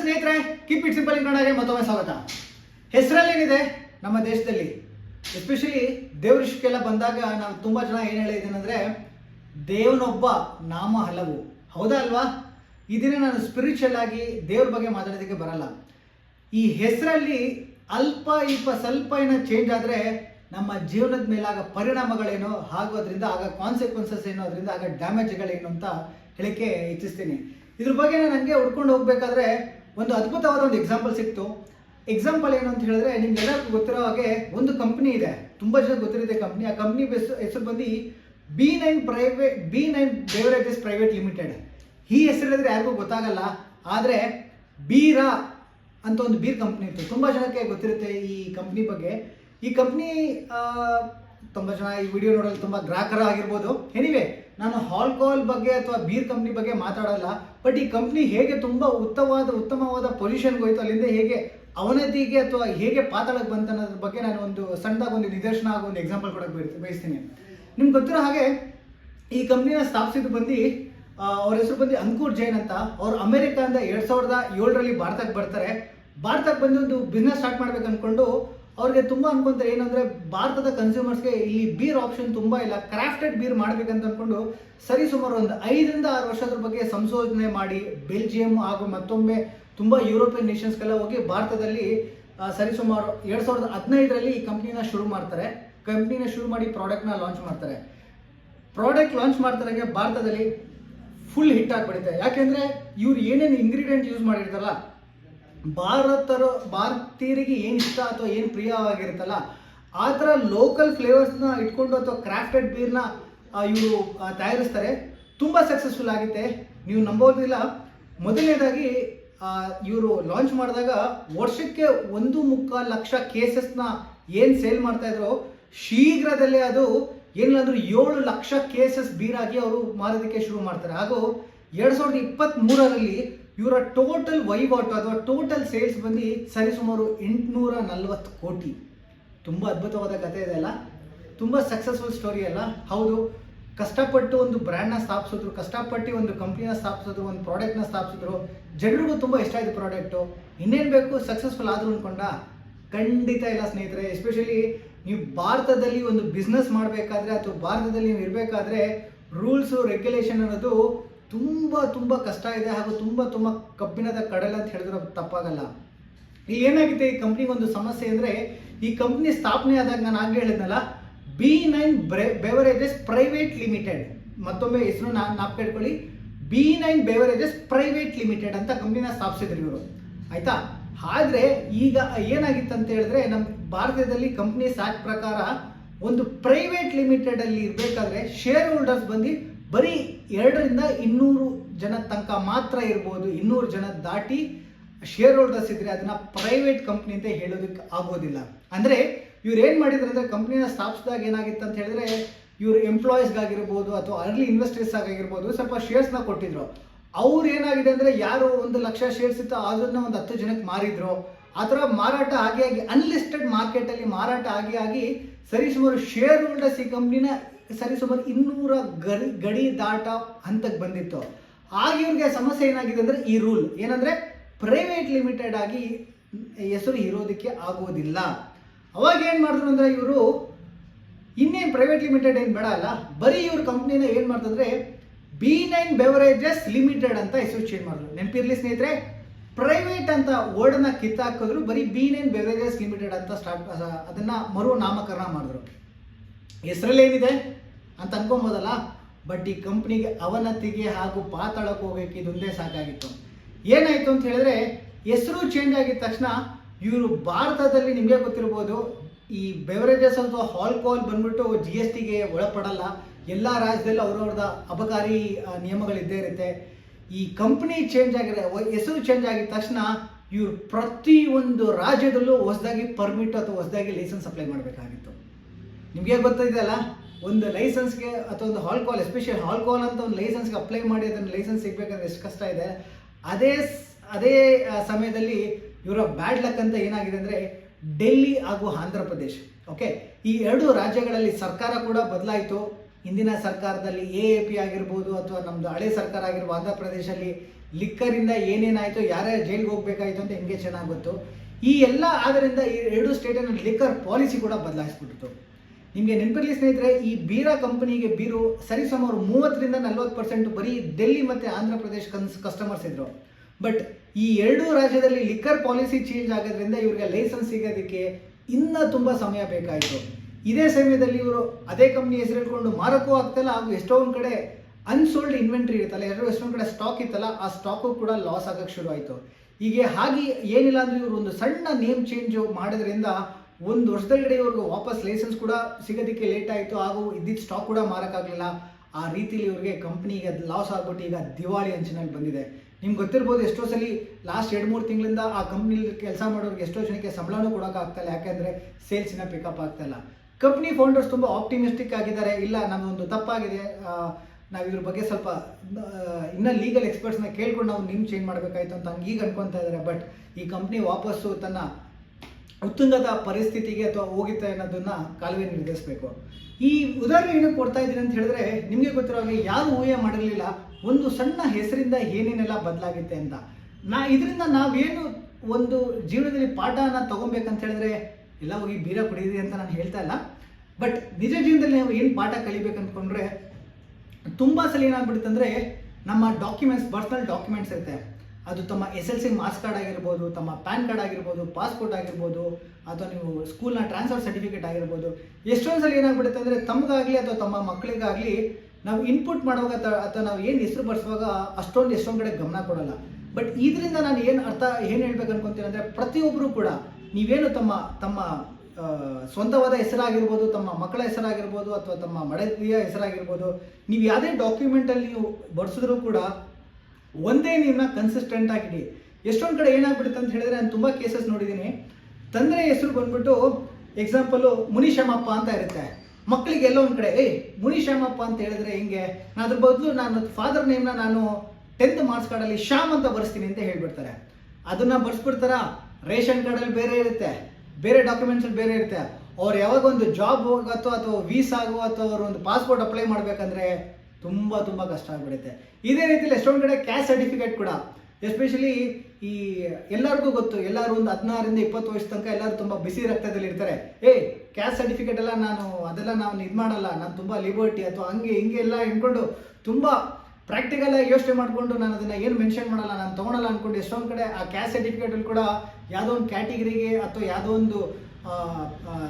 ಸ್ನೇಹಿತರೆ keep it simple ಕನ್ನಡಗೆ ಮತ್ತೊಮ್ಮೆ ಸ್ವಾಗತ. ಹೆಸರಲ್ಲೇನಿದೆ ನಮ್ಮ ದೇಶದಲ್ಲಿ? ಎಸ್ಪೆಷಲಿ ದೇವ್ರ ವಿಷಯಕ್ಕೆಲ್ಲ ಬಂದಾಗ ನಾವು ತುಂಬ ಜನ ಏನು ಹೇಳಿದ್ದೇನೆಂದರೆ ದೇವನೊಬ್ಬ ನಾಮ ಹಲವು. ಹೌದಾ ಅಲ್ವಾ? ಇದನ್ನ ನಾನು ಸ್ಪಿರಿಚುವಲ್ ಆಗಿ ದೇವ್ರ ಬಗ್ಗೆ ಮಾತಾಡೋದಕ್ಕೆ ಬರಲ್ಲ. ಈ ಹೆಸರಲ್ಲಿ ಅಲ್ಪ ಇಲ್ಪ ಸ್ವಲ್ಪ ಏನೋ ಚೇಂಜ್ ಆದರೆ ನಮ್ಮ ಜೀವನದ ಮೇಲಾಗ ಪರಿಣಾಮಗಳೇನು ಹಾಗೂ ಅದರಿಂದ ಆಗ ಕಾನ್ಸಿಕ್ವೆನ್ಸಸ್ ಏನು ಅದರಿಂದ ಆಗ ಡ್ಯಾಮೇಜ್ಗಳೇನು ಅಂತ ಹೇಳಿಕೆ ಇಚ್ಛಿಸ್ತೀನಿ. ಇದ್ರ ಬಗ್ಗೆ ನಾನು ಹಂಗೆ ಹುಡ್ಕೊಂಡು ಹೋಗ್ಬೇಕಾದ್ರೆ ಒಂದು ಅದ್ಭುತವಾದ ಒಂದು ಎಕ್ಸಾಂಪಲ್ ಸಿಕ್ತು. ಎಕ್ಸಾಂಪಲ್ ಏನು ಅಂತ ಹೇಳಿದ್ರೆ, ನಿಮ್ಗೆಲ್ಲರಿಗೂ ಗೊತ್ತಿರೋ ಹಾಗೆ ಒಂದು ಕಂಪ್ನಿ ಇದೆ. ತುಂಬ ಜನ ಗೊತ್ತಿರುತ್ತೆ ಕಂಪ್ನಿ ಆ ಕಂಪ್ನಿ ಹೆಸರು ಬಂದು B nine private B nine beverages private limited ಈ ಹೆಸರಿದ್ರೆ ಯಾರಿಗೂ ಗೊತ್ತಾಗಲ್ಲ. ಆದರೆ ಬೀರಾ ಅಂತ ಒಂದು ಬೀರ್ ಕಂಪ್ನಿ ಇತ್ತು. ತುಂಬ ಜನಕ್ಕೆ ಗೊತ್ತಿರುತ್ತೆ ಈ ಕಂಪ್ನಿ ಬಗ್ಗೆ. ಈ ಕಂಪ್ನಿ ತುಂಬ ಜನ ಈ ವಿಡಿಯೋ ನೋಡಲು ತುಂಬ ಗ್ರಾಹಕರ ಆಗಿರ್ಬೋದು ಎನಿವೆ ನಾನು ಹಾಲ್ಕೋಲ್ ಬಗ್ಗೆ ಅಥವಾ ಬೀರ್ ಕಂಪ್ನಿ ಬಗ್ಗೆ ಮಾತಾಡಲ್ಲ. ಬಟ್ ಈ ಕಂಪ್ನಿ ಹೇಗೆ ತುಂಬ ಉತ್ತಮವಾದ ಉತ್ತಮವಾದ ಪೊಸಿಷನ್ಗೆ ಹೋಯ್ತು, ಅಲ್ಲಿಂದ ಹೇಗೆ ಅವನತಿಗೆ ಅಥವಾ ಹೇಗೆ ಪಾತಾಳಕ್ಕೆ ಬಂತ ಅನ್ನೋದ್ರ ಬಗ್ಗೆ ನಾನು ಒಂದು ಸಣ್ಣದಾಗ ಒಂದು ನಿದರ್ಶನ ಆಗೋ ಒಂದು ಎಕ್ಸಾಂಪಲ್ ಕೊಡಕ್ಕೆ ಬಯಸ್- ಬಯಸ್ತೀನಿ. ನಿಮ್ಗೆ ಗೊತ್ತಿರೋ ಹಾಗೆ, ಈ ಕಂಪ್ನಿನ ಸ್ಥಾಪಿಸಿದ್ದು ಬಂದು ಅವ್ರ ಹೆಸರು ಬಂದು ಅಂಕುರ್ ಜೈನ್ ಅಂತ. ಅವ್ರು ಅಮೆರಿಕಾದಿಂದ ಎರಡು ಸಾವಿರದ ಏಳರಲ್ಲಿ ಭಾರತಕ್ಕೆ ಬರ್ತಾರೆ. ಭಾರತಕ್ಕೆ ಬಂದು ಒಂದು ಬಿಸ್ನೆಸ್ ಸ್ಟಾರ್ಟ್ ಮಾಡ್ಬೇಕು ಅನ್ಕೊಂಡು ಅವ್ರಿಗೆ ತುಂಬ ಅನ್ಕೊಂತಾರೆ, ಏನಂದ್ರೆ ಭಾರತದ ಕನ್ಸ್ಯೂಮರ್ಸ್ಗೆ ಇಲ್ಲಿ ಬೀರ್ ಆಪ್ಷನ್ ತುಂಬ ಇಲ್ಲ. ಕ್ರಾಫ್ಟೆಡ್ ಬೀರ್ ಮಾಡ್ಬೇಕಂತ ಅನ್ಕೊಂಡು ಸರಿ ಸುಮಾರು ಒಂದು ಐದರಿಂದ ಆರು ವರ್ಷದ ಬಗ್ಗೆ ಸಂಶೋಧನೆ ಮಾಡಿ ಬೆಲ್ಜಿಯಂ ಹಾಗೂ ಮತ್ತೊಮ್ಮೆ ತುಂಬ ಯುರೋಪಿಯನ್ ನೇಷನ್ಸ್ಗೆಲ್ಲ ಹೋಗಿ ಭಾರತದಲ್ಲಿ ಸರಿ ಸರಿಸುಮಾರು ಎರಡ್ ಸಾವಿರದ ಹದಿನೈದರಲ್ಲಿ ಈ ಕಂಪ್ನಿನ ಶುರು ಮಾಡ್ತಾರೆ. ಕಂಪ್ನಿನ ಶುರು ಮಾಡಿ ಪ್ರಾಡಕ್ಟ್ನ ಲಾಂಚ್ ಮಾಡ್ತಾರೆ. ಪ್ರಾಡಕ್ಟ್ ಲಾಂಚ್ ಮಾಡ್ತಾರಂಗೆ ಭಾರತದಲ್ಲಿ ಫುಲ್ ಹಿಟ್ ಆಗಿಬಿಡುತ್ತೆ. ಯಾಕೆಂದ್ರೆ ಇವ್ರು ಏನೇನು ಇಂಗ್ರೀಡಿಯೆಂಟ್ ಯೂಸ್ ಮಾಡಿರ್ತಾರಲ್ಲ ಭಾರತರು, ಭಾರತೀಯರಿಗೆ ಏನು ಇಷ್ಟ ಅಥವಾ ಏನು ಪ್ರಿಯವಾಗಿರುತ್ತಲ್ಲ, ಆ ಥರ ಲೋಕಲ್ ಫ್ಲೇವರ್ಸ್ನ ಇಟ್ಕೊಂಡು ಅಥವಾ ಕ್ರಾಫ್ಟೆಡ್ ಬೀರ್ನ ಇವರು ತಯಾರಿಸ್ತಾರೆ. ತುಂಬ ಸಕ್ಸಸ್ಫುಲ್ ಆಗುತ್ತೆ. ನೀವು ನಂಬೋದಿಲ್ಲ ಮೊದಲನೇದಾಗಿ ಇವರು ಲಾಂಚ್ ಮಾಡಿದಾಗ ವರ್ಷಕ್ಕೆ ಒಂದು ಮುಕ್ಕಾಲು ಲಕ್ಷ ಕೇಸಸ್ನ ಏನು ಸೇಲ್ ಮಾಡ್ತಾಯಿದ್ರು ಶೀಘ್ರದಲ್ಲೇ ಅದು ಏನಿಲ್ಲ ಏಳು ಲಕ್ಷ ಕೇಸಸ್ ಬೀರಾಗಿ ಅವರು ಮಾರೋದಕ್ಕೆ ಶುರು ಮಾಡ್ತಾರೆ. ಹಾಗೂ ಎರಡು ಸಾವಿರದ ಇಪ್ಪತ್ತ್ ಮೂರರಲ್ಲಿ ಇವರ ಟೋಟಲ್ ವಹಿವಾಟು ಅಥವಾ ಟೋಟಲ್ ಸೇಲ್ಸ್ ಬಂದು ಸರಿಸುಮಾರು ಎಂಟುನೂರ ನಲ್ವತ್ತು ಕೋಟಿ. ತುಂಬ ಅದ್ಭುತವಾದ ಕಥೆ ಇದೆ ಅಲ್ಲ? ತುಂಬ ಸಕ್ಸಸ್ಫುಲ್ ಸ್ಟೋರಿ ಅಲ್ಲ? ಹೌದು. ಕಷ್ಟಪಟ್ಟು ಒಂದು ಬ್ರ್ಯಾಂಡ್ನ ಸ್ಥಾಪಿಸಿದ್ರು, ಕಷ್ಟಪಟ್ಟು ಒಂದು ಕಂಪ್ನಿನ ಸ್ಥಾಪಿಸಿದ್ರು, ಒಂದು ಪ್ರಾಡಕ್ಟ್ನ ಸ್ಥಾಪಿಸಿದ್ರು, ಜನರಿಗೂ ತುಂಬ ಇಷ್ಟ ಆಯಿತು ಪ್ರಾಡಕ್ಟು ಇನ್ನೇನು ಬೇಕು ಸಕ್ಸಸ್ಫುಲ್ ಆದರೂ ಅಂದ್ಕೊಂಡ ಖಂಡಿತ ಇಲ್ಲ ಸ್ನೇಹಿತರೆ. ಎಸ್ಪೆಷಲಿ ನೀವು ಭಾರತದಲ್ಲಿ ಒಂದು ಬಿಸ್ನೆಸ್ ಮಾಡಬೇಕಾದ್ರೆ ಅಥವಾ ಭಾರತದಲ್ಲಿ ನೀವು ಇರಬೇಕಾದ್ರೆ ರೂಲ್ಸು ರೆಗ್ಯುಲೇಷನ್ ಅನ್ನೋದು ತುಂಬ ತುಂಬ ಕಷ್ಟ ಇದೆ ಹಾಗೂ ತುಂಬ ತುಂಬ ಕಬ್ಬಿಣದ ಕಡಲ ಅಂತ ಹೇಳಿದ್ರೆ ತಪ್ಪಾಗಲ್ಲ. ಇಲ್ಲಿ ಏನಾಗಿದೆ, ಈ ಕಂಪ್ನಿಗೆ ಒಂದು ಸಮಸ್ಯೆ ಅಂದರೆ, ಈ ಕಂಪ್ನಿ ಸ್ಥಾಪನೆ ಆದಾಗ ನಾನು ಹಾಗೆ ಹೇಳಿದ್ನಲ್ಲ B nine beverages private limited ಮತ್ತೊಮ್ಮೆ ಹೆಸರು ನಾನು ನಾಪ್ ಇಟ್ಕೊಳ್ಳಿ B nine beverages private limited ಅಂತ ಕಂಪ್ನಿನ ಸ್ಥಾಪಿಸಿದ್ರು ಇವರು. ಆಯ್ತಾ? ಆದರೆ ಈಗ ಏನಾಗಿತ್ತು ಅಂತ ಹೇಳಿದ್ರೆ ನಮ್ಮ ಭಾರತದಲ್ಲಿ ಕಂಪ್ನಿ ಆಕ್ಟ್ ಪ್ರಕಾರ ಒಂದು ಪ್ರೈವೇಟ್ ಲಿಮಿಟೆಡ್ ಅಲ್ಲಿ ಇರಬೇಕಾದ್ರೆ ಶೇರ್ ಹೋಲ್ಡರ್ಸ್ ಬಂದು ಬರೀ ಎರಡರಿಂದ ಇನ್ನೂರು ಜನ ತನಕ ಮಾತ್ರ ಇರ್ಬೋದು, ಇನ್ನೂರು ಜನ ದಾಟಿ ಶೇರ್ ಹೋಲ್ಡರ್ಸ್ ಇದ್ರೆ ಅದನ್ನ ಪ್ರೈವೇಟ್ ಕಂಪ್ನಿ ಅಂತ ಹೇಳೋದಕ್ಕೆ ಆಗೋದಿಲ್ಲ. ಅಂದ್ರೆ ಇವ್ರು ಏನ್ ಮಾಡಿದ್ರು ಅಂದ್ರೆ ಕಂಪ್ನಿನ ಸ್ಥಾಪಿಸಿದಾಗ ಏನಾಗಿತ್ತು ಅಂತ ಹೇಳಿದ್ರೆ ಇವ್ರ ಎಂಪ್ಲಾಯೀಸ್ಗಾಗಿರ್ಬೋದು ಅಥವಾ ಅರ್ಲಿ ಇನ್ವೆಸ್ಟರ್ಸ್ ಆಗಿರ್ಬೋದು ಸ್ವಲ್ಪ ಶೇರ್ಸ್ನ ಕೊಟ್ಟಿದ್ರು. ಅವ್ರು ಏನಾಗಿದೆ ಅಂದ್ರೆ ಯಾರು ಒಂದು ಲಕ್ಷ ಶೇರ್ಸ್ ಇತ್ತು ಅದನ್ನ ಒಂದು ಹತ್ತು ಜನಕ್ಕೆ ಮಾರಿದ್ರು. ಆ ಥರ ಮಾರಾಟ ಆಗಿ ಆಗಿ ಅನ್ಲಿಸ್ಟೆಡ್ ಮಾರ್ಕೆಟಲ್ಲಿ ಮಾರಾಟ ಆಗಿ ಆಗಿ ಸರಿಸುಮಾರು ಶೇರ್ ಹೋಲ್ಡರ್ಸ್ ಈ ಕಂಪ್ನಿನ ಸರಿಸುಮಾರು ಇನ್ನೂರ ಗಡಿ ಗಡಿ ದಾಟ ಹಂತಕ್ಕೆ ಬಂದಿತ್ತು. ಆಗ ಇವ್ರಿಗೆ ಸಮಸ್ಯೆ ಏನಾಗಿದೆ ಅಂದರೆ ಈ ರೂಲ್ ಏನಂದರೆ ಪ್ರೈವೇಟ್ ಲಿಮಿಟೆಡ್ ಆಗಿ ಹೆಸರು ಇರೋದಕ್ಕೆ ಆಗೋದಿಲ್ಲ. ಅವಾಗ ಏನು ಮಾಡಿದ್ರು ಅಂದರೆ ಇವರು ಇನ್ನೇನು ಪ್ರೈವೇಟ್ ಲಿಮಿಟೆಡ್ ಏನು ಬೇಡ ಅಲ್ಲ, ಬರೀ ಇವ್ರ ಕಂಪ್ನಿನ ಏನು ಮಾಡ್ತಂದ್ರೆ ಬಿ ನೈನ್ ಬೆವರೇಜಸ್ ಲಿಮಿಟೆಡ್ ಅಂತ ಹೆಸರು ಚೇಂಜ್ ಮಾಡಿದ್ರು. ನೆನಪಿರ್ಲಿ ಸ್ನೇಹಿತರೆ ಪ್ರೈವೇಟ್ ಅಂತ ವರ್ಡನ್ನ ಕಿತ್ತಾಕಿದ್ರು ಬರೀ ಬಿ ನೈನ್ ಬೆವರೇಜಸ್ ಲಿಮಿಟೆಡ್ ಅಂತ ಸ್ಟಾರ್ಟ್ ಅದನ್ನು ಮರು ನಾಮಕರಣ ಮಾಡಿದ್ರು. ಹೆಸರಲ್ಲಿ ಏನಿದೆ ಅಂತ ಅನ್ಕೊಬೋದಲ್ಲ? ಬಟ್ ಈ ಕಂಪ್ನಿಗೆ ಅವನತಿಗೆ ಹಾಗೂ ಪಾತಾಳಕ್ಕೆ ಹೋಗಬೇಕು, ಇದೊಂದೇ ಸಾಕಾಗಿತ್ತು. ಏನಾಯ್ತು ಅಂತ ಹೇಳಿದ್ರೆ, ಹೆಸರು ಚೇಂಜ್ ಆಗಿದ ತಕ್ಷಣ ಇವರು ಭಾರತದಲ್ಲಿ ನಿಮಗೆ ಗೊತ್ತಿರ್ಬೋದು, ಈ ಬೆವರೇಜಸ್ ಅಥವಾ ಹಾಲ್ಕೋಹಾಲ್ ಬಂದ್ಬಿಟ್ಟು ಜಿ ಎಸ್ ಟಿಗೆ ಒಳಪಡಲ್ಲ. ಎಲ್ಲ ರಾಜ್ಯದಲ್ಲೂ ಅವ್ರವ್ರದ ಅಬಕಾರಿ ನಿಯಮಗಳಿದ್ದೇ ಇರುತ್ತೆ. ಈ ಕಂಪ್ನಿ ಚೇಂಜ್ ಆಗಿದೆ ಹೆಸರು ಚೇಂಜ್ ಆಗಿದ ತಕ್ಷಣ ಇವರು ಪ್ರತಿ ಒಂದು ರಾಜ್ಯದಲ್ಲೂ ಹೊಸದಾಗಿ ಪರ್ಮಿಟ್ ಅಥವಾ ಹೊಸದಾಗಿ ಲೈಸೆನ್ಸ್ ಅಪ್ಲೈ ಮಾಡಬೇಕಾಗಿತ್ತು. ನಿಮಗೆ ಗೊತ್ತಿದೆಯಲ್ಲ ಒಂದು ಲೈಸೆನ್ಸ್ಗೆ ಅಥವಾ ಒಂದು ಹಾಲ್ಕೋಲ್ ಎಸ್ಪೆಷಲ್ ಹಾಲ್ಕೋಲ್ ಅಂತ ಒಂದು ಲೈಸೆನ್ಸ್ಗೆ ಅಪ್ಲೈ ಮಾಡಿ ಅದನ್ನು ಲೈಸೆನ್ಸ್ ಸಿಗಬೇಕಂದ್ರೆ ಎಷ್ಟು ಕಷ್ಟ ಇದೆ. ಅದೇ ಅದೇ ಸಮಯದಲ್ಲಿ ಇವರ ಬ್ಯಾಡ್ ಲಕ್ ಅಂತ ಏನಾಗಿದೆ ಅಂದರೆ ಡೆಲ್ಲಿ ಹಾಗೂ ಆಂಧ್ರ ಪ್ರದೇಶ್ ಓಕೆ ಈ ಎರಡು ರಾಜ್ಯಗಳಲ್ಲಿ ಸರ್ಕಾರ ಕೂಡ ಬದಲಾಯಿತು. ಹಿಂದಿನ ಸರ್ಕಾರದಲ್ಲಿ ಎ ಎ ಪಿ ಆಗಿರ್ಬೋದು ಅಥವಾ ನಮ್ಮದು ಹಳೆ ಸರ್ಕಾರ ಆಗಿರ್ಬೋದು ಆಂಧ್ರ ಪ್ರದೇಶದಲ್ಲಿ ಲಿಕ್ಕರಿಂದ ಏನೇನಾಯಿತು, ಯಾರ್ಯಾರು ಜೈಲಿಗೆ ಹೋಗ್ಬೇಕಾಯಿತು ಅಂತ ಹೆಂಗೆ ಚೆನ್ನಾಗಿ ಗೊತ್ತು. ಈ ಎಲ್ಲ ಆದ್ದರಿಂದ ಈ ಎರಡು ಸ್ಟೇಟಿನ ಲಿಕ್ಕರ್ ಪಾಲಿಸಿ ಕೂಡ ಬದಲಾಯಿಸ್ಬಿಟ್ಟಿತ್ತು. ನಿಮಗೆ ನೆನಪಿರಲಿ ಸ್ನೇಹಿತರೆ, ಈ ಬೀರಾ ಕಂಪನಿಗೆ ಬೀರು ಸರಿಸುಮಾರು ಮೂವತ್ತರಿಂದ ನಲ್ವತ್ತು ಪರ್ಸೆಂಟ್ ಬರೀ ಡೆಲ್ಲಿ ಮತ್ತು ಆಂಧ್ರ ಪ್ರದೇಶ ಕನ್ಸ್ ಕಸ್ಟಮರ್ಸ್ ಇದ್ರು. ಬಟ್ ಈ ಎರಡೂ ರಾಜ್ಯದಲ್ಲಿ ಲಿಕ್ಕರ್ ಪಾಲಿಸಿ ಚೇಂಜ್ ಆಗೋದ್ರಿಂದ ಇವರಿಗೆ ಲೈಸೆನ್ಸ್ ಸಿಗೋದಕ್ಕೆ ಇನ್ನೂ ತುಂಬ ಸಮಯ ಬೇಕಾಯಿತು. ಇದೇ ಸಮಯದಲ್ಲಿ ಇವರು ಅದೇ ಕಂಪ್ನಿ ಹೆಸರಿಟ್ಕೊಂಡು ಮಾರಕ್ಕೂ ಆಗ್ತಲ್ಲ, ಹಾಗೂ ಎಷ್ಟೊಂದು ಕಡೆ ಅನ್ಸೋಲ್ಡ್ ಇನ್ವೆಂಟ್ರಿ ಇರುತ್ತಲ್ಲ ಎರಡು ಎಷ್ಟೊಂದು ಕಡೆ ಸ್ಟಾಕ್ ಇತ್ತಲ್ಲ, ಆ ಸ್ಟಾಕು ಕೂಡ ಲಾಸ್ ಆಗಕ್ಕೆ ಶುರು ಆಯಿತು ಹೀಗೆ ಹಾಗೆ ಏನಿಲ್ಲ ಅಂದರೆ ಇವರು ಒಂದು ಸಣ್ಣ ನೇಮ್ ಚೇಂಜ್ ಮಾಡೋದ್ರಿಂದ ಒಂದು ವರ್ಷದೊಳಗಡೆ ಇವ್ರಿಗೆ ವಾಪಸ್ ಲೈಸೆನ್ಸ್ ಕೂಡ ಸಿಗೋದಕ್ಕೆ ಲೇಟ್ ಆಯಿತು. ಹಾಗೂ ಇದ್ದಿದ್ದ ಸ್ಟಾಕ್ ಕೂಡ ಮಾರೋಕ್ಕಾಗಲಿಲ್ಲ. ಆ ರೀತಿಲಿ ಇವ್ರಿಗೆ ಕಂಪ್ನಿಗೆ ಲಾಸ್ ಆಗ್ಬಿಟ್ಟು ಈಗ ದಿವಾಳಿ ಅಂಚಿನಲ್ಲಿ ಬಂದಿದೆ. ನಿಮ್ಗೆ ಗೊತ್ತಿರ್ಬೋದು ಎಷ್ಟೋ ಸಲ ಲಾಸ್ಟ್ ಎರಡು, ಮೂರು ತಿಂಗಳಿಂದ ಆ ಕಂಪ್ನಿಲಿ ಕೆಲಸ ಮಾಡೋರಿಗೆ ಎಷ್ಟೋ ಜನಕ್ಕೆ ಸಂಬಳನೂ ಕೊಡೋಕ್ಕಾಗ್ತಾಯಿಲ್ಲ ಯಾಕೆಂದರೆ ಸೇಲ್ಸಿನ ಪಿಕಪ್ ಆಗ್ತಾಯಿಲ್ಲ ಕಂಪ್ನಿ ಫೌಂಡರ್ಸ್ ತುಂಬ ಆಪ್ಟಿಮಿಸ್ಟಿಕ್ ಆಗಿದ್ದಾರೆ. ಇಲ್ಲ ನಮಗೊಂದು ತಪ್ಪಾಗಿದೆ. ನಾವು ಇದ್ರ ಬಗ್ಗೆ ಸ್ವಲ್ಪ ಇನ್ನ ಲೀಗಲ್ ಎಕ್ಸ್ಪರ್ಟ್ಸ್ನ ಕೇಳ್ಕೊಂಡು ನಾವು ನಿಮ್ಮ ಚೇಂಜ್ ಮಾಡಬೇಕಾಯ್ತು ಅಂತ ಹಂಗೆ ಈಗ ಅನ್ಕೊತಾ ಇದ್ದಾರೆ ಬಟ್ ಈ ಕಂಪ್ನಿ ವಾಪಸ್ಸು ತನ್ನ ಉತ್ತುಂಗದ ಪರಿಸ್ಥಿತಿಗೆ ಅಥವಾ ಹೋಗಿತ್ತ ಅನ್ನೋದನ್ನ ಕಾಲುವೆ ನಿರ್ಧರಿಸಬೇಕು. ಈ ಉದಾಹರಣೆ ಏನಕ್ಕೆ ಕೊಡ್ತಾ ಇದ್ದೀನಿ ಅಂತ ಹೇಳಿದ್ರೆ ನಿಮಗೆ ಗೊತ್ತಿರೋ ಹಾಗೆ ಯಾರು ಊಹೆ ಮಾಡಿರಲಿಲ್ಲ, ಒಂದು ಸಣ್ಣ ಹೆಸರಿಂದ ಏನೇನೆಲ್ಲ ಬದಲಾಗುತ್ತೆ ಅಂತ. ನಾ ಇದರಿಂದ ನಾವೇನು ಒಂದು ಜೀವನದಲ್ಲಿ ಪಾಠನ ತಗೊಬೇಕಂತ ಹೇಳಿದ್ರೆ ಎಲ್ಲ ಹೋಗಿ ಬೀರ ಕುಡಿಯಿರಿ ಅಂತ ನಾನು ಹೇಳ್ತಾ ಇಲ್ಲ. ಬಟ್ ನಿಜ ಜೀವನದಲ್ಲಿ ನಾವು ಏನು ಪಾಠ ಕಲಿಬೇಕು ಅಂದ್ಕೊಂಡ್ರೆ, ತುಂಬ ಸಲ ಏನಾಗ್ಬಿಡುತ್ತೆ ಅಂದರೆ ನಮ್ಮ ಡಾಕ್ಯುಮೆಂಟ್ಸ್, ಪರ್ಸನಲ್ ಡಾಕ್ಯುಮೆಂಟ್ಸ್ ಇರುತ್ತೆ. ಅದು ತಮ್ಮ S L C marks card ಆಗಿರ್ಬೋದು, ತಮ್ಮ ಪ್ಯಾನ್ ಕಾರ್ಡ್ ಆಗಿರ್ಬೋದು ಪಾಸ್ಪೋರ್ಟ್ ಆಗಿರ್ಬೋದು, ಅಥವಾ ನೀವು ಸ್ಕೂಲ್ನ ಟ್ರಾನ್ಸ್ಫರ್ ಸರ್ಟಿಫಿಕೇಟ್ ಆಗಿರ್ಬೋದು ಎಷ್ಟೊಂದು ಸಲ ಏನಾಗ್ಬಿಡುತ್ತೆ ಅಂದರೆ ತಮಗಾಗಲಿ ಅಥವಾ ತಮ್ಮ ಮಕ್ಕಳಿಗಾಗಲಿ ನಾವು ಇನ್ಪುಟ್ ಮಾಡುವಾಗ ಅಥವಾ- ನಾವು ಏನು ಹೆಸರು ಬರ್ಸುವಾಗ ಅಷ್ಟೊಂದು ಎಷ್ಟೊಂದು ಕಡೆ ಗಮನ ಕೊಡಲ್ಲ. ಬಟ್ ಇದರಿಂದ ನಾನು ಏನು ಅರ್ಥ, ಏನು ಹೇಳ್ಬೇಕು ಅನ್ಕೊಂತೀನಿ ಅಂದರೆ ಪ್ರತಿಯೊಬ್ಬರು ಕೂಡ ನೀವೇನು ತಮ್ಮ ತಮ್ಮ ಸ್ವಂತವಾದ ಹೆಸರಾಗಿರ್ಬೋದು, ತಮ್ಮ ಮಕ್ಕಳ ಹೆಸರಾಗಿರ್ಬೋದು ಅಥವಾ ತಮ್ಮ ಮಡದಿಯ ಹೆಸರಾಗಿರ್ಬೋದು, ನೀವು ಯಾವುದೇ ಡಾಕ್ಯುಮೆಂಟಲ್ಲಿ ನೀವು ಬರೆಸಿದ್ರು ಕೂಡ ಒಂದೇ ನೀವನ್ನ ಕನ್ಸಿಸ್ಟೆಂಟ್ ಆಗಿಡಿ. ಎಷ್ಟೊಂದು ಕಡೆ ಏನಾಗ್ಬಿಡುತ್ತೆ ಅಂತ ಹೇಳಿದ್ರೆ ನಾನು ತುಂಬ ಕೇಸಸ್ ನೋಡಿದ್ದೀನಿ ತಂದೆ ಹೆಸರು ಬಂದ್ಬಿಟ್ಟು ಎಕ್ಸಾಂಪಲು ಮುನಿಶಾಮಪ್ಪ ಅಂತ ಇರುತ್ತೆ. ಮಕ್ಕಳಿಗೆ ಎಲ್ಲೋ ಒಂದು ಕಡೆ, ಏಯ್, ಮುನಿಶಾಮಪ್ಪ ಅಂತ ಹೇಳಿದ್ರೆ ಹಿಂಗೆ? ನಾನು ಅದ್ರ ಬದಲು ನಾನು ಫಾದರ್ ನೇಮ್ನ ನಾನು ಟೆಂತ್ ಮಾರ್ಕ್ಸ್ ಕಾರ್ಡಲ್ಲಿ ಶ್ಯಾಮ್ ಅಂತ ಬರ್ಸ್ತೀನಿ ಅಂತ ಹೇಳ್ಬಿಡ್ತಾರೆ. ಅದನ್ನ ಬರ್ಸ್ಬಿಡ್ತಾರ. ರೇಷನ್ ಕಾರ್ಡಲ್ಲಿ ಬೇರೆ ಇರುತ್ತೆ. ಬೇರೆ ಡಾಕ್ಯುಮೆಂಟ್ಸಲ್ಲಿ ಬೇರೆ ಇರುತ್ತೆ. ಅವ್ರು ಯಾವಾಗ ಒಂದು ಜಾಬ್ ಹೋಗತ್ತೋ ಅಥವಾ ವೀಸಾಗೋ ಅಥವಾ ಅವ್ರ ಒಂದು ಪಾಸ್ಪೋರ್ಟ್ ಅಪ್ಲೈ ಮಾಡ್ಬೇಕಂದ್ರೆ ತುಂಬ ತುಂಬ ಕಷ್ಟ ಆಗ್ಬಿಡುತ್ತೆ. ಇದೇ ರೀತಿಯಲ್ಲಿ ಎಷ್ಟೊಂದು ಕಡೆ ಕ್ಯಾಸ್ಟ್ ಸರ್ಟಿಫಿಕೇಟ್ ಕೂಡ. ಎಸ್ಪೆಷಲಿ ಈ ಎಲ್ಲರಿಗೂ ಗೊತ್ತು, ಎಲ್ಲರೂ ಒಂದು ಹದಿನಾರರಿಂದ ಇಪ್ಪತ್ತು ವರ್ಷ ತನಕ ಎಲ್ಲರೂ ತುಂಬ ಬಿಸಿ ರಕ್ತದಲ್ಲಿ ಇರ್ತಾರೆ ಏ ಕ್ಯಾಸ್ಟ್ ಸರ್ಟಿಫಿಕೇಟ್ ಎಲ್ಲ ನಾನು ಅದೆಲ್ಲ ನಾನು ಇದು ಮಾಡಲ್ಲ, ನಾನು ತುಂಬ ಲಿಬರ್ಟಿ ಅಥವಾ ಹಂಗೆ ಹಿಂಗೆ ಎಲ್ಲ ಇಟ್ಕೊಂಡು ತುಂಬ ಪ್ರಾಕ್ಟಿಕಲ್ ಆಗಿ ಯೋಚನೆ ಮಾಡಿಕೊಂಡು ನಾನು ಅದನ್ನ ಏನು ಮೆನ್ಷನ್ ಮಾಡಲ್ಲ, ನಾನು ತೊಗೊಳಲ್ಲ ಅನ್ಕೊಂಡು ಎಷ್ಟೊಂದು ಕಡೆ ಆ ಕ್ಯಾಸ್ಟ್ ಸರ್ಟಿಫಿಕೇಟಲ್ಲಿ ಕೂಡ ಯಾವುದೋ ಒಂದು ಕ್ಯಾಟಗಿರಿಗೆ ಅಥವಾ ಯಾವುದೋ ಒಂದು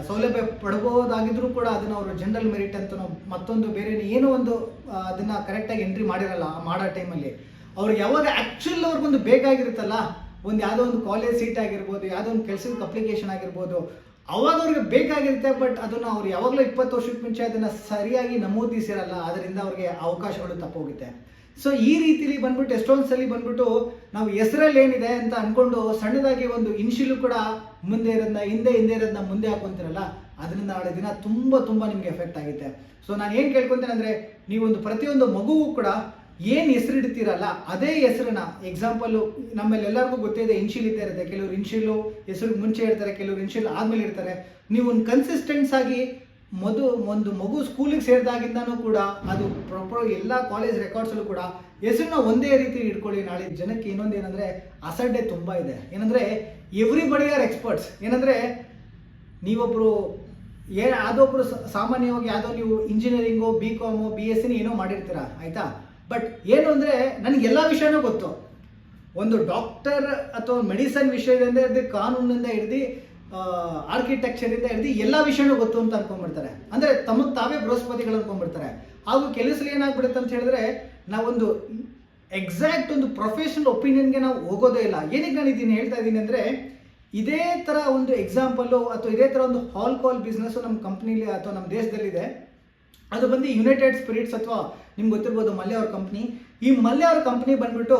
ಸೌಲಭ್ಯ ಪಡ್ಬೋದಾಗಿದ್ರೂ ಕೂಡ ಅದನ್ನ ಅವರು ಜನರಲ್ ಮೆರಿಟ್ ಅಂತ ಮತ್ತೊಂದು ಬೇರೆ ಏನೋ ಒಂದು ಅದನ್ನು ಕರೆಕ್ಟಾಗಿ ಎಂಟ್ರಿ ಮಾಡಿರಲ್ಲ ಮಾಡೋ ಟೈಮಲ್ಲಿ ಅವ್ರಿಗೆ ಯಾವಾಗ ಆ್ಯಕ್ಚುಲ್ ಅವ್ರಿಗೊಂದು ಬೇಕಾಗಿರುತ್ತಲ್ಲ, ಒಂದು ಯಾವುದೋ ಒಂದು ಕಾಲೇಜ್ ಸೀಟ್ ಆಗಿರ್ಬೋದು, ಯಾವುದೋ ಒಂದು ಕೆಲಸದ ಅಪ್ಲಿಕೇಶನ್ ಆಗಿರ್ಬೋದು, ಅವಾಗ ಅವ್ರಿಗೆ ಬೇಕಾಗಿರುತ್ತೆ ಬಟ್ ಅದನ್ನ ಅವ್ರು ಯಾವಾಗಲೂ ಇಪ್ಪತ್ತು ವರ್ಷಕ್ಕೆ ಮುಂಚೆ ಅದನ್ನ ಸರಿಯಾಗಿ ನಮೂದಿಸಿರಲ್ಲ, ಅದರಿಂದ ಅವ್ರಿಗೆ ಅವಕಾಶಗಳು ತಪ್ಪೋಗುತ್ತೆ. ಸೊ ಈ ರೀತಿಲಿ ಬಂದ್ಬಿಟ್ಟು ಎಷ್ಟೊಂದು ಸಲ ಬಂದ್ಬಿಟ್ಟು ನಾವು ಹೆಸರಲ್ಲಿ ಏನಿದೆ ಅಂತ ಅನ್ಕೊಂಡು ಸಣ್ಣದಾಗಿ ಒಂದು ಇನ್ಶಿಲು ಕೂಡ ಮುಂದೆ ಇರೋದನ್ನ ಹಿಂದೆ ಹಿಂದೆ ಇರೋದನ್ನ ಮುಂದೆ ಹಾಕೊಂತಿರಲ್ಲ, ಅದರಿಂದ ನಾಳೆ ದಿನ ತುಂಬ ತುಂಬ ನಿಮಗೆ ಎಫೆಕ್ಟ್ ಆಗುತ್ತೆ. ಸೊ ನಾನು ಏನು ಕೇಳ್ಕೊಂತೇನೆ ಅಂದರೆ, ನೀವೊಂದು ಪ್ರತಿಯೊಂದು ಮಗುವು ಕೂಡ ಏನು ಹೆಸರಿಡ್ತೀರಲ್ಲ, ಅದೇ ಹೆಸರನ್ನ ಎಕ್ಸಾಂಪಲು ನಮ್ಮಲ್ಲಿ ಎಲ್ಲರಿಗೂ ಗೊತ್ತಿದೆ, ಇನ್ಶಿಲ್ ಇದ್ದೇ ಇರುತ್ತೆ. ಕೆಲವರು ಇನ್ಶಿಲು, ಹೆಸರು ಮುಂಚೆ ಇರ್ತಾರೆ, ಕೆಲವರು ಇನ್ಶಿಲ್ ಆದ್ಮೇಲೆ ಇರ್ತಾರೆ. ನೀವು ಒಂದು ಕನ್ಸಿಸ್ಟೆನ್ಸ್ ಆಗಿ ಮದು, ಒಂದು ಮಗು ಸ್ಕೂಲಿಗೆ ಸೇರಿದಾಗಿಂದನೂ ಕೂಡ ಅದು ಪ್ರಾಪರ್ ಎಲ್ಲ ಕಾಲೇಜ್ ರೆಕಾರ್ಡ್ಸಲ್ಲೂ ಕೂಡ ಹೆಸರನ್ನ ಒಂದೇ ರೀತಿ ಇಟ್ಕೊಳ್ಳಿ. ನಾಳೆ ಜನಕ್ಕೆ ಇನ್ನೊಂದು ಏನಂದರೆ ಅಸಡ್ಡೆ ತುಂಬ ಇದೆ. ಏನಂದ್ರೆ ಎವ್ರಿ ಬಡಿ ಆರ್ ಎಕ್ಸ್ಪರ್ಟ್ಸ್ ಏನಂದ್ರೆ ನೀವೊಬ್ಬರು ಏ, ಅದೊಬ್ರು ಸ- ಸಾಮಾನ್ಯವಾಗಿ ಯಾವುದೋ ನೀವು engineering B com B S ಸಿನ ಏನೋ ಮಾಡಿರ್ತೀರ, ಆಯಿತಾ? ಬಟ್ ಏನು ಅಂದರೆ ನನಗೆ ಎಲ್ಲ ವಿಷಯನೂ ಗೊತ್ತು. ಒಂದು ಡಾಕ್ಟರ್ ಅಥವಾ ಮೆಡಿಸನ್ ವಿಷಯದಿಂದ ಹಿಡಿದು ಕಾನೂನಿಂದ ಹಿಡಿದು ಆರ್ಕಿಟೆಕ್ಚರಿಂದ ಹಿಡಿದು ಎಲ್ಲ ವಿಷಯನೂ ಗೊತ್ತು ಅಂತ ಅನ್ಕೊಂಡ್ಬಿಡ್ತಾರೆ. ಅಂದರೆ ತಮಗೆ ತಾವೇ ಬೃಹಸ್ಪತಿಗಳು ಅನ್ಕೊಂಡ್ಬಿಡ್ತಾರೆ. ಹಾಗೂ ಕೆಲಸ ಏನಾಗ್ಬಿಡುತ್ತೆ ಅಂತ ಹೇಳಿದ್ರೆ ನಾವೊಂದು ಎಕ್ಸಾಕ್ಟ್ ಒಂದು ಪ್ರೊಫೆಷನಲ್ ಒಪಿನಿಯನ್ಗೆ ನಾವು ಹೋಗೋದೇ ಇಲ್ಲ. ಏನಕ್ಕೆ ನಾನು ಇದೀನಿ ಹೇಳ್ತಾ ಇದ್ದೀನಿ ಅಂದರೆ, ಇದೇ ಥರ ಒಂದು ಎಕ್ಸಾಂಪಲ್ಲು ಅಥವಾ ಇದೇ ಥರ ಒಂದು ಹಾಲ್ ಕಾಲ್ ಬಿಸ್ನೆಸ್ಸು ನಮ್ಮ ಕಂಪ್ನಿಲಿ ಅಥವಾ ನಮ್ಮ ದೇಶದಲ್ಲಿದೆ, ಅದು ಬಂದು ಯುನೈಟೆಡ್ ಸ್ಪಿರಿಟ್ಸ್ ಅಥವಾ ನಿಮ್ಗೆ ಗೊತ್ತಿರ್ಬೋದು ಮಲ್ಯ ಅವ್ರ ಕಂಪ್ನಿ ಈ ಮಲ್ಯ ಅವ್ರ ಕಂಪ್ನಿ ಬಂದ್ಬಿಟ್ಟು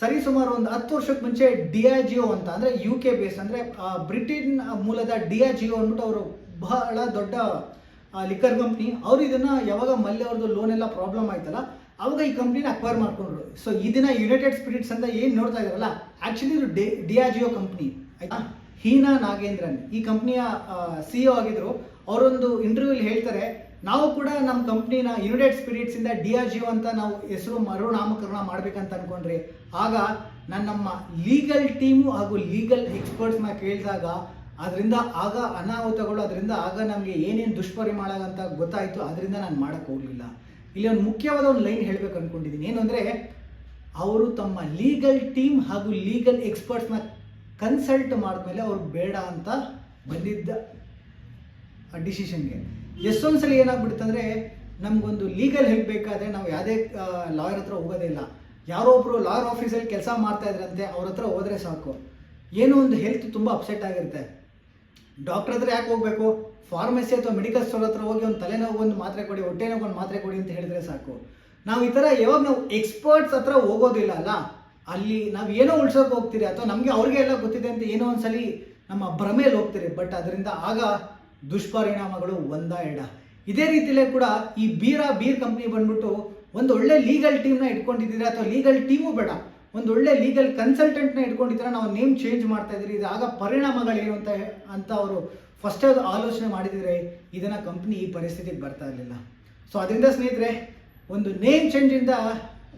ಸರಿ ಸುಮಾರು ಒಂದು ಹತ್ತು ವರ್ಷಕ್ಕೆ ಮುಂಚೆ ಡಿಯಾಜಿಯೋ ಅಂತ ಅಂದರೆ ಯು ಕೆ ಬೇಸ್ ಅಂದರೆ ಬ್ರಿಟಿನ್ ಮೂಲದ ಡಿಯಾಜಿಯೋ ಅಂದ್ಬಿಟ್ಟು ಅವರು ಬಹಳ ದೊಡ್ಡ ಲಿಕ್ಕರ್ ಕಂಪ್ನಿ ಅವರು ಇದನ್ನ ಯಾವಾಗ ಮಲ್ಯ ಅವ್ರದ್ದು ಲೋನ್ ಎಲ್ಲ ಪ್ರಾಬ್ಲಮ್ ಆಯ್ತಲ್ಲ, ಅವಾಗ ಈ ಕಂಪ್ನಿನ ಅಕ್ವೈರ್ ಮಾಡ್ಕೊಂಡ್ರು. ಸೊ ಇದನ್ನ ಯುನೈಟೆಡ್ ಸ್ಪಿರಿಟ್ಸ್ ಅಂತ ಏನು ನೋಡ್ತಾ ಇದಾರಲ್ಲ ಆ್ಯಕ್ಚುಲಿ ಇದು ಡಿ, ಡಿಯಾಜಿಯೋ ಕಂಪ್ನಿ ಆಯ್ತಾ? ಹೀನಾ ನಾಗೇಂದ್ರನ್. ಈ ಕಂಪ್ನಿಯ ಸಿ ಆಗಿದ್ರು, ಅವರೊಂದು ಇಂಟರ್ವ್ಯೂಲಿ ಹೇಳ್ತಾರೆ ನಾವು ಕೂಡ ನಮ್ಮ ಕಂಪ್ನಿನ ಯುನೈಟೆಡ್ ಸ್ಪಿರಿಟ್ಸ್ ಇಂದ ಡಿ ಆರ್ ಜಿಒ ಅಂತ ನಾವು ಹೆಸರು ಮರುನಾಮಕರಣ ಮಾಡ್ಬೇಕಂತ ಅನ್ಕೊಂಡ್ರಿ, ಆಗ ನನ್ನ ನಮ್ಮ ಲೀಗಲ್ ಟೀಮು ಹಾಗೂ ಲೀಗಲ್ ಎಕ್ಸ್ಪರ್ಟ್ಸ್ನ ಕೇಳಿದಾಗ ಅದರಿಂದ ಆಗ ಅನಾಹುತಗಳು, ಅದರಿಂದ ಆಗ ನಮಗೆ ಏನೇನು ದುಷ್ಪರಿಮಾಣ ಅಂತ ಗೊತ್ತಾಯಿತು, ಅದರಿಂದ ನಾನು ಮಾಡೋಕ್ಕೆ ಹೋಗಲಿಲ್ಲ. ಇಲ್ಲಿ ಒಂದು ಮುಖ್ಯವಾದ ಒಂದು ಲೈನ್ ಹೇಳಬೇಕು ಅಂದ್ಕೊಂಡಿದ್ದೀನಿ ಏನು ಅಂದರೆ, ಅವರು ತಮ್ಮ ಲೀಗಲ್ ಟೀಮ್ ಹಾಗೂ ಲೀಗಲ್ ಎಕ್ಸ್ಪರ್ಟ್ಸ್ನ ಕನ್ಸಲ್ಟ್ ಮಾಡಿದ್ಮೇಲೆ ಅವ್ರು ಬೇಡ ಅಂತ ಬಂದಿದ್ದ ಡಿಸಿಷನ್ಗೆ ಎಷ್ಟೊಂದು ಸಲ ಏನಾಗ್ಬಿಡುತ್ತೆ ಅಂದರೆ ನಮಗೊಂದು ಲೀಗಲ್ ಹೆಲ್ಪ್ ಬೇಕಾದರೆ ನಾವು ಯಾವುದೇ ಲಾಯರ್ ಹತ್ರ ಹೋಗೋದೇ ಇಲ್ಲ. ಯಾರೋ ಒಬ್ಬರು ಲಾಯರ್ ಆಫೀಸಲ್ಲಿ ಕೆಲಸ ಮಾಡ್ತಾ ಇದ್ರಂತೆ, ಅವ್ರ ಹತ್ರ ಹೋದರೆ ಸಾಕು. ಏನೋ ಒಂದು ಹೆಲ್ತ್ ತುಂಬ ಅಪ್ಸೆಟ್ ಆಗಿರುತ್ತೆ. ಡಾಕ್ಟರ್ ಹತ್ರ ಯಾಕೆ ಹೋಗಬೇಕು? ಫಾರ್ಮಸಿ ಅಥವಾ ಮೆಡಿಕಲ್ ಸ್ಟೋರ್ ಹತ್ರ ಹೋಗಿ ಒಂದು ತಲೆನೋವು ಒಂದು ಮಾತ್ರೆ ಕೊಡಿ, ಹೊಟ್ಟೆ ನೋವು ಒಂದು ಮಾತ್ರೆ ಕೊಡಿ ಅಂತ ಹೇಳಿದ್ರೆ ಸಾಕು. ನಾವು ಈ ಥರ ಯಾವಾಗ ನಾವು ಎಕ್ಸ್ಪರ್ಟ್ಸ್ ಹತ್ರ ಹೋಗೋದಿಲ್ಲ ಅಲ್ಲ? ಅಲ್ಲಿ ನಾವು ಏನೋ ಉಳ್ಸೋಕೆ ಹೋಗ್ತೀರಿ, ಅಥವಾ ನಮಗೆ ಅವ್ರಿಗೆ ಎಲ್ಲ ಗೊತ್ತಿದೆ ಅಂತ ಏನೋ ಒಂದ್ಸಲಿ ನಮ್ಮ ಭ್ರಮೆಯಲ್ಲಿ ಹೋಗ್ತೀರಿ. ಬಟ್ ಅದರಿಂದ ಆಗ ದುಷ್ಪರಿಣಾಮಗಳು ಒಂದ ಎಡ ಇದೇ ರೀತಿಯಲ್ಲೇ ಕೂಡ ಈ ಬೀರ ಬೀರ್ ಕಂಪ್ನಿ ಬಂದ್ಬಿಟ್ಟು ಒಂದು ಒಳ್ಳೆ ಲೀಗಲ್ ಟೀಮ್ನ ಇಟ್ಕೊಂಡಿದ್ದೀರಾ ಅಥವಾ ಲೀಗಲ್ ಟೀಮು ಬೇಡ. ಒಂದು ಒಳ್ಳೆ ಲೀಗಲ್ ಕನ್ಸಲ್ಟೆಂಟ್ನ ಇಟ್ಕೊಂಡಿದ್ದೀರಾ, ನಾವು ನೇಮ್ ಚೇಂಜ್ ಮಾಡ್ತಾ ಇದ್ದೀರಿ, ಇದು ಆಗ ಪರಿಣಾಮಗಳೇನು ಅಂತ ಅಂತ ಅವರು ಫಸ್ಟ್ ಆಲೋಚನೆ ಮಾಡಿದರೆ ಇದನ್ನು ಕಂಪ್ನಿ ಈ ಪರಿಸ್ಥಿತಿಗೆ ಬರ್ತಾ ಇರಲಿಲ್ಲ. ಸೊ ಅದರಿಂದ ಸ್ನೇಹಿತರೆ, ಒಂದು ನೇಮ್ ಚೇಂಜಿಂದ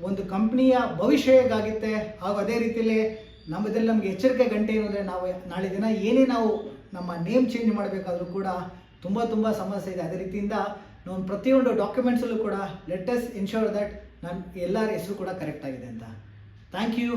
ಒಂದು ಕಂಪ್ನಿಯ ಭವಿಷ್ಯ ಹೇಗಾಗುತ್ತೆ, ಹಾಗೂ ಅದೇ ರೀತಿಯಲ್ಲಿ ನಮ್ಮದಲ್ಲಿ ನಮಗೆ ಎಚ್ಚರಿಕೆ ಗಂಟೆ ಏನು ಅಂದರೆ ನಾವು ನಾಳೆ ದಿನ ಏನೇ ನಾವು ನಮ್ಮ ನೇಮ್ ಚೇಂಜ್ ಮಾಡಬೇಕಾದ್ರೂ ಕೂಡ ತುಂಬ ತುಂಬ ಸಮಸ್ಯೆ ಇದೆ. ಅದೇ ರೀತಿಯಿಂದ ನಾನು ಪ್ರತಿಯೊಂದು ಡಾಕ್ಯುಮೆಂಟ್ಸಲ್ಲೂ ಕೂಡ ಲೆಟೆಸ್ಟ್ ಇನ್ಶೋರ್ ದಟ್ ನನ್ನ ಎಲ್ಲರ ಹೆಸರು ಕೂಡ ಕರೆಕ್ಟ್ ಆಗಿದೆ ಅಂತ. Thank you